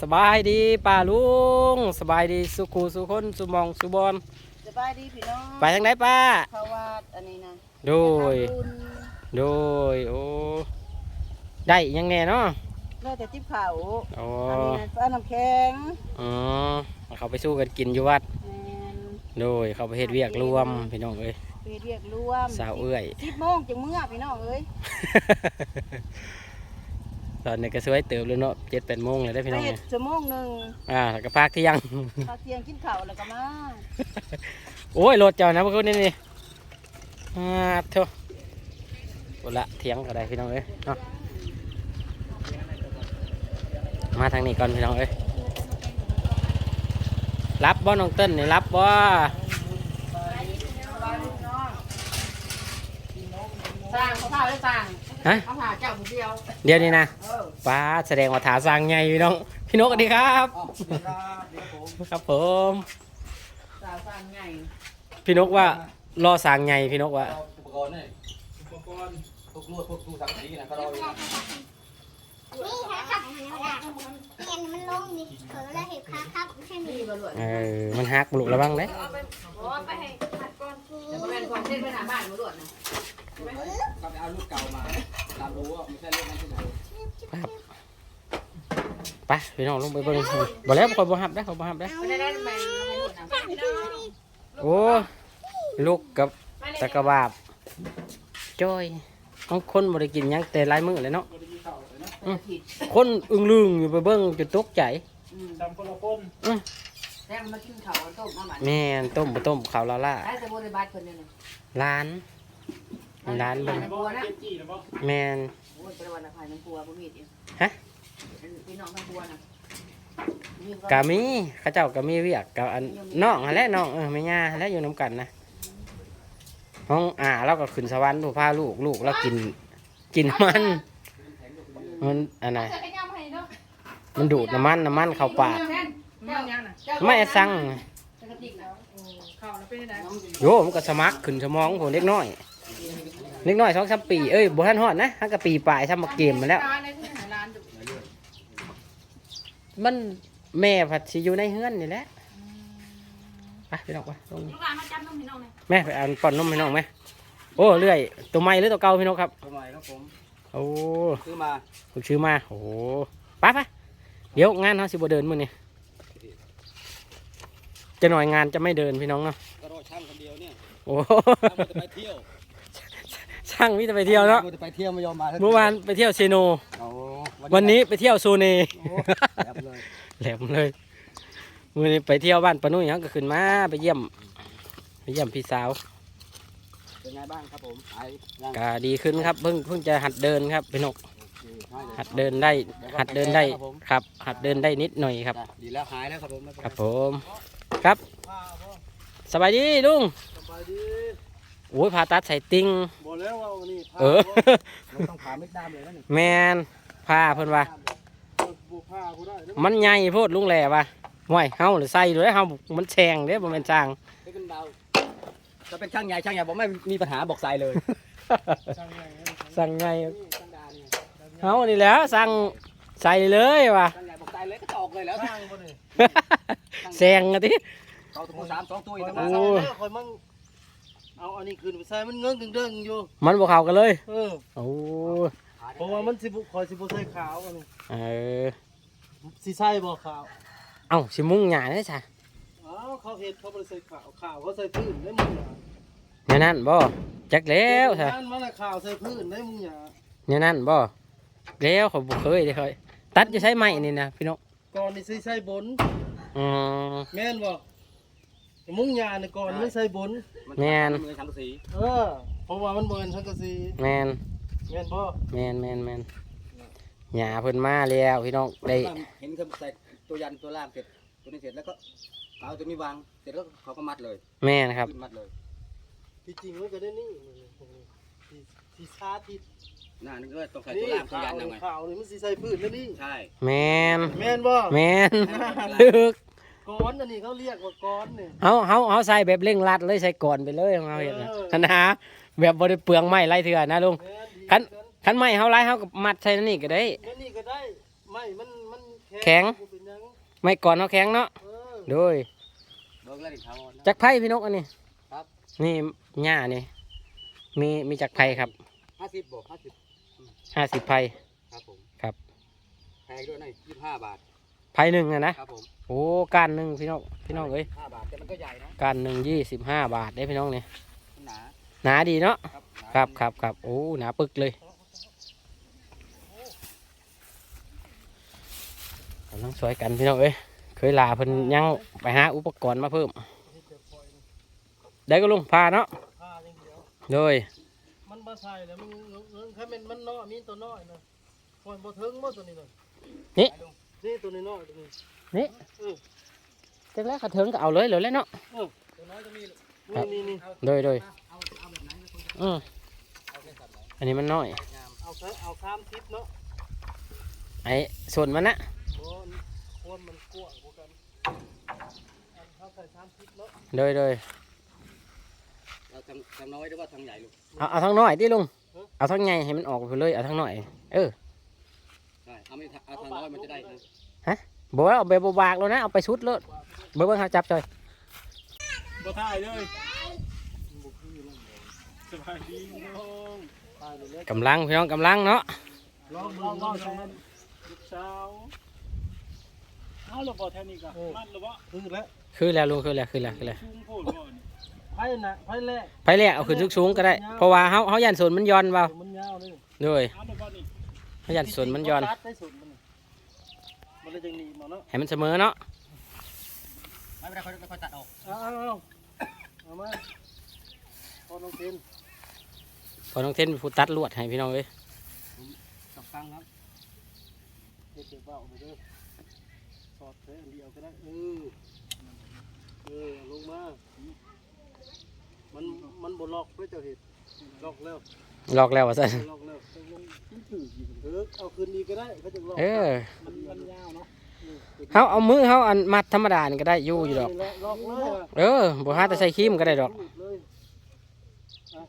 สบายดีป้าลุงสบายดีสุขูสุคนสุหมองสุบอนสบายดีพี่น้องไปทางไหนป้าเขาว่าอันนี้นะโดยทำบุญโดยโอ้ได้ยังแน่เนาะเลิกแต่จิ๊บข่าวอ๋ออันนี้นะฟ้าน้ำแข็งอ๋อเขาไปสู้กันกินอยู่วัดแมนโดยเขาไปเฮ็ดเวียกรวมพี่น้องเอ้ยไปเรียกรวมสาวเอื้อยสิบโมงจังเมื่อพี่น้องเอ้ย ตอนนี้ก็สวยเติบเลยเนาะเจ็ดแปดโมงเลยได้อพี่ไปน้องเห็เอ้ดยชั่วโมงหนึ่งอ่าแล้วก็พักเที่ยงพาเที่ยงกินข้าวแล้วก็มาโอ้ยรถเจ้านะพวกนี้นี่อ่าเถอะโอ้ละเถียงก็ได้พี่น้องเอ้ยเนาะมาทางนี้ก่อนพี่น้องเอ้ยรับบ่น้องเต้นนี่รับบ่สร้างเขาพาได้สร้างฮะเขาพาเจ้าผู้เดียวเดี๋ยวนี้นะเออ ป้าแสดงว่าถาสร้างไงพี่น้อง พี่นกสวัสดีครับ ครับผม สาวสร้างไงพี่นกว่ารอสร้างไงพี่นกว่า อุปกรณ์นี่อุปกรณ์พวกลวดพวกตู้สังสีนะเขารออยู่นี่ครับเนียนมันลงนี่เผลอแล้วเห็บขาครับไม่ใช่มีนี่บรวดเออ มันหักบุกระวังเด้โอ้ไปให้ขัดก่อนจะเป็นความเส้นไปหน้าบ้านบรวดนะก็ไปเอาลูกเก่ามาตามรู้ว่าไม่ใช่ลูกนั้น ที่ไหนไปพี่น้องลงไปเบิ่งบ่แล้วคอยบ่ฮับได้คอยบ่ฮับได้ไม่ได้ได้แมงไม่หลุดนะโอ้ลูกกับตะกะบาบจ้อยบางคนบ่ได้กินหยังแต่หลายมื้อเลยเนาะอืมคนอึ้งลึงอยู่ไปเบิ่งจนตกใจจำคนละคนแล้วมากินข้าวต้มน้ำมันแม่นต้มบ่ต้มข้าวลาล่าได้แต่บริบาลคนนึงร้านร้านเบิ่งบัวนะแม่น โอ้ยเป็นวันอภัยทั้งบัวบ่มีดเองฮะ พี่น้องทั้งบัวนะกะมีเขาเจ้าก็มีเวียกกับอันน้องหั่นแหละน้องเออแม่ย่าหั่นแหละอยู่นํกันนะห้องอ่าเราก็ขึ้นสวรรค์ดูพาลูกลูกเรากิน กินมัน มันอันไหนมันดูดน้ำมันน้ำมันเข้าปากไม่สั่งข้าวแล้วเป็นยังไง โยมันก็สมัครขึ้นสมองผมเล็กน้อย เล็กน้อยสองสามปี เอ้ยบ่ทันฮอดนะฮักกะปีปลายทำมาเกมมาแล้วมันแม่ผัดสิอยู่ในเฮือนนี่แหละไปพี่น้องไปลงแม่ไปเอ่านป้อนนมพี่น้องไหมโอ้เรื่อย ตัวใหม่หรือตัวเก่าพี่น้องครับ ทำไมครับผมโอ้ซื้อมาผมชื่อมา โอ้โหไปไปเดี๋ยวงานเขาสิบ่เดินมื้อนี้จะหน่อยงานจะไม่เดินพี่น้องเนาะก็รอช่างคนเดียวเนี่ยโอ้ช่างมันจะไปเที่ยว ช่างมิจะไปเที่ยวเนาะมันจะไปเที่ยวไม่ยอมมาสักทีเมื่อวานไปเที่ยวเชโน โอ้วันนี้ไปเที่ยวโซเนโอ้แอบเลยแหลมเลยวันนี้ไปเที่ยวบ้านปานุ่ยเขาก็ขึ้นมาไปเยี่ยม ไปเยี่ยมพี่สาวเป็นไงบ้างครับผมหายยังก็ดีขึ้นครับเพิ่งเพิ่งจะหัดเดินครับพี่นก โอเคให้เลย หัดเดินได้ หัดเดินได้ครับ หัดเดินได้นิดหน่อยครับจ้ะดีแล้วหายแล้วครับผมไม่เป็นคไรรับผม ครับสบายดีลุงสบายดี โอ้ยผ่าตัดใส่ติงบอกแล้วว่าวันนี้พาเออมันต้องผ่าไม่ด้ามเลยนะนี่แมนผ้าเพิ่นว่า บุพาผู้ได้แล้วมันใหญ่โพดลุงแหล่ว่าห่วยเฮาหรือใส่ด้วยเฮามันแฉงเด้บ่แม่นจาง ให้ขึ้นเบาจะเป็นช่างใหญ่ช่างใหญ่บอกไม่มีปัญหาบอกใส่เลยช่างใหญ่นะสั่งไงช่างดาเนี่ยเฮานี่แหล้วสั่งใส่เลยว่ะ ช่างใหญ่บอกใส่เลยก็จะออกเลยแล้วช่างบ่นี่แซงอะติเอาตัวสามสองตัวคอีกอยต่างมาหากใส่แล้วคอยมั่ง เอาอันนี้ขึ้นไปใส่มันเงื้งเด้งๆอยู่ มันบ่เข้ากันเลย เออ โอ้เพราะว่ามันสิบุคอยสิบุใส่ขาวอันนี้เออสิใส่บ่ขาว เอ้าสิมุงหญ้าได้จ้ะอ้าวเขาเฮ็ดเขาบ่ได้ใส่ขาวขาวเขาใส่พื้นได้มึงหยาแนวนั้นบ่จักแล้วจ้ะนั่นมันน่ะขาวใส่พื้นได้มึงหยาแนวนั้นบ่แล้วเขาบ่เคยเด้เคยตัดจะใช้ไม้นี่นะพี่น้องก่อนนี่สิใส่บนอืมแม่นบ่ มุงหยานี่ก่อนมันใส่บนแม่น มือทำสีเออเพราะว่ามันบ่เป็นสังกะสีแมนแม่นบ่แมนแมนแมนหญ้าเพิ่นมาแล้วพี่น้องได้เห็นเขาใส่ตัวยันตัวล่างเสร็จตัวนี้เสร็จแล้วก็เอาตัวนี้วางเสร็จแล้วเขาก็มัดเลยแม่นครับ ขึ้นมัดเลยที่จริงมันก็ได้นี่ที่ที่ชาติหน้านึงก็ต้องใส่นี่ตัวล่างตัวขาวยันเอาไงขาวนี่มันสิใส่พื้นแล้วนี่ใช่แมนแม่นบ่แมน ลึก ก้อนอันนี้เขาเรียกว่าก้อนนี่เฮาเฮาเฮาใส่แบบเร่งรัดเลยใส่ก่อนไปเลยของเฮาเฮ็ดนะเออ คันหาแบบบ่ได้เปลืองไม้ไรเถื่อนะลุง แม่นดีคันกัน คันไม้เฮาไรเฮาก็มัดใส่นั่นนี่ก็ได้ แม่นนี่ก็ได้ไม่มันมันแข็ง บ่เป็นหยังไม่ก่อนเนาะแข็งเนาะเออโดยเบิ่งแล้วดิถาวรนะ จักไผ่พี่นกอันนี้ครับ นี่หญ้านี่ มีมีจักไผ่ครับห้าสิบบ่ห้าสิบห้าสิบไผ่ครับผมครับแพงด้วยนะยี่สิบห้าบาท ไผ่หนึ่งอะนะ ครับผมโอ้ก้านหนึ่งพี่น้อง พี่น้องเอ้ยห้าบาทแต่มันก็ใหญ่นะก้านหนึ่งยี่สิบห้าบาทได้พี่น้องนี่มันหนาหนาดีเนาะ ครับหนาครับครับครับโอ้หนาปึกเลยกำลังสวยกันพี่น้องเอ้ยเคยลาเพิ่นยังไปหาอุปกรณ์มาเพิ่ม ได้ก็ลุงพาเนาะผ้าอย่างเดียว โดยมันบ่ใส่แล้วมันแค่มันมันน้อยมีตัวน้อยนะคนบ่ถึงบ่ตัวนี้น่ะนี่ นี่ตัวน้อยๆตัวนี้นี่เออจักแล้วขัดเถิงก็เอาเลยเลยแล้วเนาะตัวน้อยก็มีลูกครับนี่นี่โดยโดยเอาเอาแบบไหนนะคุณอืมเอาแค่สัตว์ไหนอันนี้มันน้อยงามเอาซะเอาข้ามทิศเนาะไอ้ส่วนมันนะโอ้โคนมันกว้างกว่ากันอันเขาใส่ข้ามทิศเนาะโดยโดยเอาทางทางน้อยหรือว่าทางใหญ่ลูกเอาเอาทั้งน้อยดิลุงเอาทั้งใหญ่ให้มันออกไปเลยเอาทั้งน้อยเออ ใช่เอาไม่ทางเอาทางน้อยมันจะได้นะบอกว่าเอาไปบบากแล้วนะ เอาไปชุดเลยเบิ้งเบิ้งเขาจับจอยบ่ถ่ายเลยบ่คือแล้วสบายดีน้องตายเลยกำลังพี่น้องกำลังเนาะลองลองลองใส่มันลูกสาวเอาและบ่แถวนี้ก็มันและบ่คือแล้วคือแล้วลุงคือแล้วคือแล้วคือแล้วชุ่มโพดบ่นี่ไผน่ะไผแรกไปแรกเอาขึ้นสูงๆก็ได้ เพราะว่าเขาเขายันส่วนมันย้อนเบามันยาวเลย ขายันส่วนมันย้อน ตัดได้ส่วนมันนี่มันเลยจังหนีมาเนาะให้มันเสมอเนาะไม่เป็นไรค่อยค่อยตัดออกเอาเอาเอาเอามาพอน้องเทนพอน้องเทนเป็นผู้ตัดลวดให้พี่น้องเลยกับกลางครับเด็กเด็กเบาไปเด้อสอดแค่อันเดียวก็ได้เออเออลงมา มันมันบ่ล็อกเพื่อเจ้าเห็ดล็อกแล้ว ลอกแล้วว่าสั่นล็อกแล้วต้องลงขึ้นถืออีกเออเอาคืนดีก็ได้ก็จะล็อกเออมันมันยาวเนาะเขาเอามือเขาอันมัดธรรมดานี่ก็ได้อยู่อยู่ดอกล็อกเลยอะเออบ่หาแต่ใส่ครีมก็ได้ดอกเลย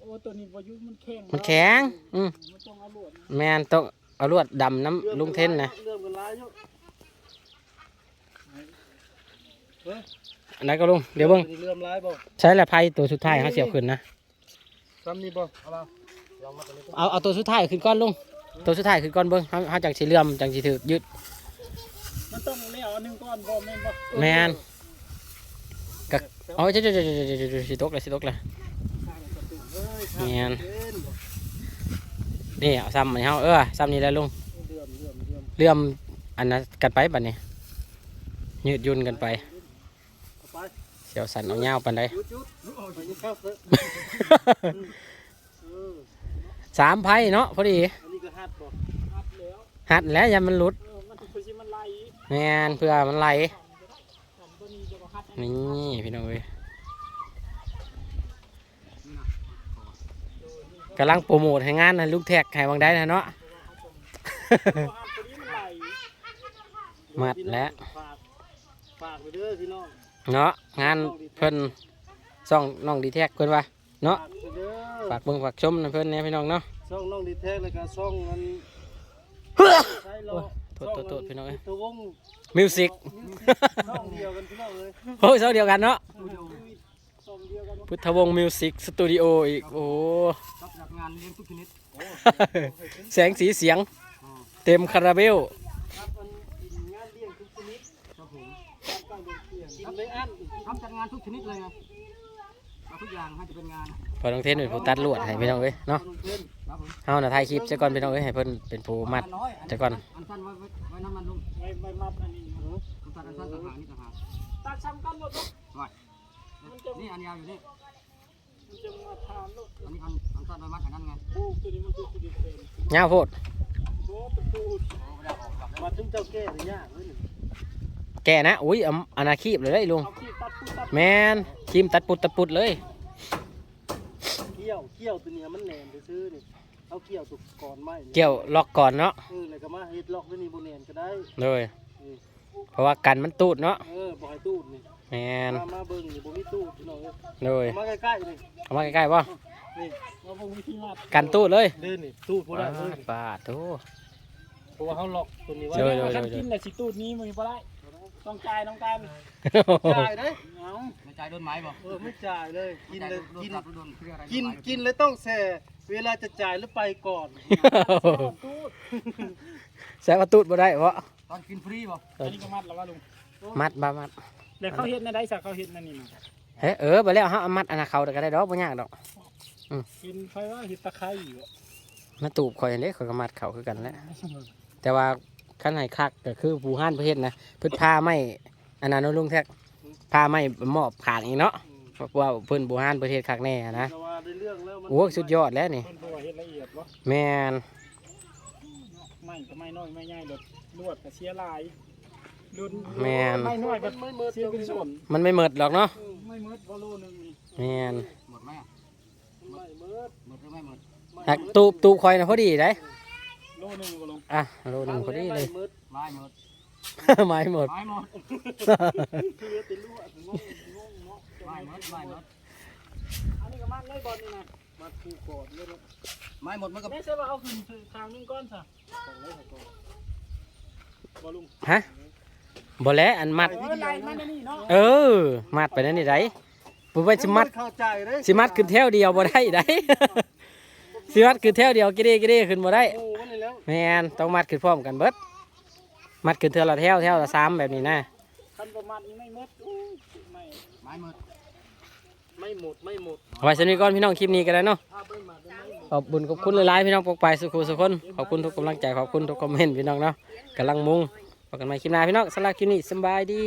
โอ้ตัวนี้พายุมันแข็งมันแข็งอืมมันต้องเอาลวดแมนต้องเอาลวดดำน้ำลุงเทนนะเรื่องกันร้ายอยู่อันนั้นก็ลุงเดี๋ยวเบิ้งเรื่องร้ายบ่ใช้ละไพ่ตัวสุดท้ายเขาเสียบขึ้นนะซ้ำนี่บ่เอามาลองมาตัวนี้ เอาเอาตัวสุดท้ายขึ้นก้อนลุงตัวสุดท้ายขึ้นก้อนเบิ้งเขาเขาจังสีเหลื่อมจังสีถือยึดมันต้องไม่เอาหนึ่งก้อนบ่แม่นบ่แมนก็เอาเจ๊เจ๊เจ๊เจ๊เจ๊เจ๊สิตกเลยสิตกเลยแม่นนี่เอาซ้ำมันเขาเออซ้ำนี่แหละลุงเดือมเดือมเดือมเหลื่อมอันนั้นกันไปบัดนี้ยืดยุ่นกันไปเอาไปเสียวสันเอาเงาวปันได สามไพ่เนาะพอดีอันนี้ก็ฮัดบ่อัดแล้วหัดแล้วอยันมันหลุดเออมันคือสิมันไหลแมนเพื่อมันไหลผมตัวนี้จะบ่คัดอันนี่พี่น้องเอ้ยกำลังโปรโมทให้งานนะลูกแท็กให้บางได้นะเนาะ บ่อัดตัวนี้มันไหลมัดแล้ว ฝากฝากไปเด้อพี่น้องเนาะงานเพิ่นซ่องน้องดีแท็กเพิ่นว่า เนาะฝากไปเด้อฝากเบิ่งฝากชมนะเพิ่นเนี่ยพี่น้องเนาะช่องน้องดีแท้แล้วก็ช่องมันใช่รอโทษโทษโทษพี่น้องเอ้ยตัววงมิวสิกช่องเดียวกันพี่น้องเลยโอ้ยเท่าเดียวกันเนาะช่องเดียวกันพุทธวงศ์มิวสิกสตูดิโออีกโอ้รับจากงานเลี้ยงทุกชนิดแสงสีเสียง เต็มคาราเบลครับมันกินงานเลี้ยงทุกชนิดครับผมตามการเลี้ยงเลี้ยงกินไม่อั้นทำจากงานทุกชนิดเลยไง เอาทุกอย่างให้จะเป็นงานพอน้องเทนเป็นผู้ตัดลวดให้พี่น้องเอ้ยเนาะน้องเพิ่นครับผมเฮาน่ะถ่ายคลิปซะก่อนพี่น้องเอ้ยให้เพิ่นเป็นผู้มัดน้อยซะก่อนอันสั้นไว้ไว้ไว้น้ำมันลงไว้ไว้มัดอันนี้เอออันสั้นอันสั้นต่างหากนี่ต่างหากตักซ้ำกันหมดลูกนี่อันยาวอยู่นี่มันจะมาทานลูกอันนี้อันอันสั้นไว้มัดอันนั้นไงโอ้ตัวนี้มันคือตัวนี้เป็นยาวโพดโอ้เป็นปูดโอ้ไม่ได้ออกกลับแล้วมาถึงเจ้าแก่หรือยากเลยนี่ แกนะอุ้ยอำอนาคีบเลยเด้อลุงเอาขี้ตัดปูตัดแมนครีมตัดปุดตัดปุดเลยเกี่ยวเกี่ยวตัวเนี้ยมันแหนมไปซื้อนี่เอาเกี่ยวตุกก่อนไม้นี่เกี่ยวล็อกก่อนเนาะเออแล้วก็มาเฮ็ดล็อกตัวนี้บ่แหนมก็ได้เลยเออเพราะว่ากันมันตูดเนาะเออบ่ให้ตูดนี่แมนมามาเบิ่งนี่บ่มีตูดพี่น้องเอ้ยเลยเอามาใกล้ๆนี่เอามาใกล้ๆป่ะนี่เราบ่มีที่มัดกันตูดเลยเด้นี่ตูดบ่ได้เลยปาดโตเพราะว่าเขาหลอกตัวนี้ไว้โดยโดยคันโดกิยนแต่สิตูดนี้มันบ่ได้ ต้องจ่ายต้องการจ่ายเด้เอาไม่จ่ายโดนไม้บ่เออไม่จ่ายเลยกินเลยโดนกินปรับหรือโดนเรียกอะไรกินโดไม้กินเลยต้องแซ่เวลาจะจ่ายหรือไปก่อนแซงมาตูดบ่ได้เพราะตอนกินฟรีบ่อันนี้ก็มัดแล้วว่าลุงมัดบ่มัดแล้วเขาเฮ็ดในได้สักเขาเฮ็ดนั่นนี่นะเฮ้ยเออไปแล้วเฮาเอามัดอันนั้นเขาก็ได้ดอกบ่ยากดอกกินไฟว่าเฮ็ดตะไคร้อยู่อะมาตูบข่อยอันนี้ข่อยก็มัดเขาคือกันแหละแต่ว่า คันให้คักก็คือผู้ห้านประเทศนะเพิ่นพาไม่อันนั้นเนาะลุงแท็กพาไม่มอบขางอีกเนาะเพราะว่าเพิ่นผู้ห้านประเทศคักแน่นะแต่ว่าได้เรื่องแล้วมันโอ้สุดยอดแล้วนี่ เพิ่นบอกว่าเฮ็ดละเอียดบ่แม่นไม่ก็ไม่น้อยไม่ใหญ่ดอกลวดก็เสียหลายดุนแม่นไม่น้อยก็ไม่เมิดเสียเป็นส่วนมันไม่หมดหรอกเนาะไม่หมดบ่โลนึงนี่แม่นหมดไหมอะไม่เมิดหมดหรือไม่หมดไม่หักเมิดตูบตูบข่อยน่ะพอดีได้ โลนึงบ่ลงอะโลหนึงพอดีเลยไม่เมิดไม่หมดไม้หมด ไม่หมดคือเหลือแต่ลวดงงงงเนาะไม่หมดไม่หมดอันนี้ก็มัดเลยบอลนี่นะมาคูกอดเลยนะไม่หมดมันก็ไม่ใช่ว่าเอาขึ้นทางนึงก้อนซะของเลยครับบ่ลุงฮะบ่แล้วอันมัดเออไล่มันอันนี่เนาะเออ มัดไปนั่นนี่ได้บ่ว่าสิมัดเข้าใจเลยสิมัดขึ้นแถวเดียวบ่ได้ได้สิมัดขึ้นแถวเดียวกิเดกิเดขึ้นบ่ได้โอ้วันนี้ แล้วแม่นต้องมัดขึ้นพร้อมกันเบิด มัดขึ้นเทือละแถวแถวละสามแบบนี้นะคันประมาณนี้ไม่หมดอู้ไม่ไม่หมดไม่หมดไม่หมดเอาไว้สนิทก่อนพี่น้องคลิปนี้กันแล้วเนาะถ้าไม่มาได้ไม่หมดขอบคุญขอบคุณหลายๆพี่น้องปกไปสุขุสุคนขอบคุณทุกกำลังใจขอบคุณทุกคอมเมนต์พี่น้องเนาะกำลังมุงพบกันใหม่คลิปหน้าพี่น้องสำหรับคลิปนี้สำบายดี